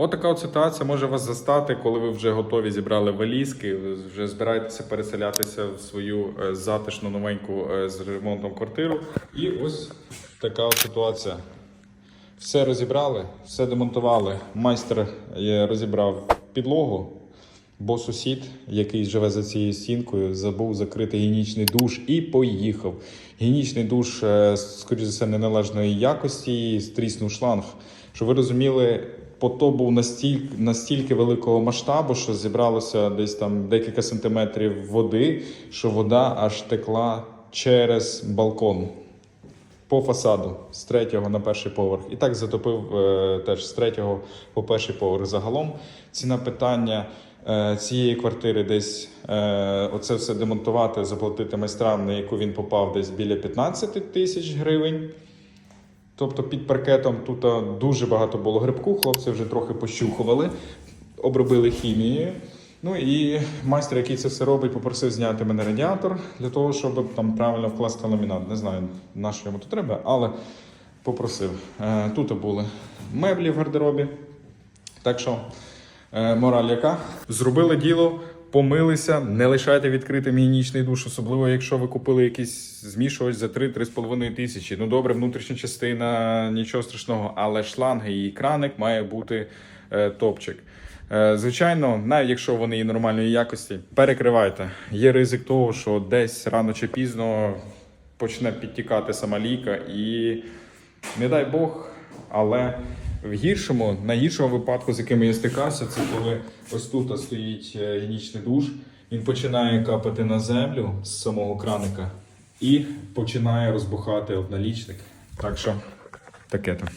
От така от ситуація може вас застати, коли ви вже готові зібрали валізки, вже збираєтеся переселятися в свою е, затишну новеньку е, з ремонтом квартиру. І ось така от ситуація. Все розібрали, все демонтували. Майстер е, розібрав підлогу, бо сусід, який живе за цією стінкою, забув закрити гігієнічний душ і поїхав. Гігієнічний душ, скоріш за все, неналежної якості, стріснув шланг. Щоб ви розуміли, потоп був настільки, настільки великого масштабу, що зібралося десь там декілька сантиметрів води, що вода аж текла через балкон по фасаду з третього на перший поверх. І так затопив е, теж з третього по перший поверх. Загалом ціна питання е, цієї квартири десь е, оце все демонтувати, заплатити майстрам, на яку він попав, десь біля 15 тисяч гривень. Тобто під паркетом тут дуже багато було грибку, хлопці вже трохи пощухували, обробили хімією. Ну і майстер, який це все робить, попросив зняти мене радіатор для того, щоб там правильно вкласти ламінат. Не знаю, на що йому тут треба, але попросив. Е, Тут були меблі в гардеробі. Так що е, мораль яка? Зробили діло, помилися, не лишайте відкритим гігієнічний душ, особливо якщо ви купили якийсь змішувач за 3-3,5 тисячі. Ну добре, внутрішня частина, нічого страшного, але шланги і краник має бути е, топчик. Е, Звичайно, навіть якщо вони і нормальної якості, перекривайте. Є ризик того, що десь рано чи пізно почне підтікати сама ліка, і не дай Бог, але в гіршому, найгіршому випадку, з яким я стикався, це коли ось тут стоїть гінічний душ, він починає капати на землю з самого краника і починає розбухати обналічник. Так що таке то.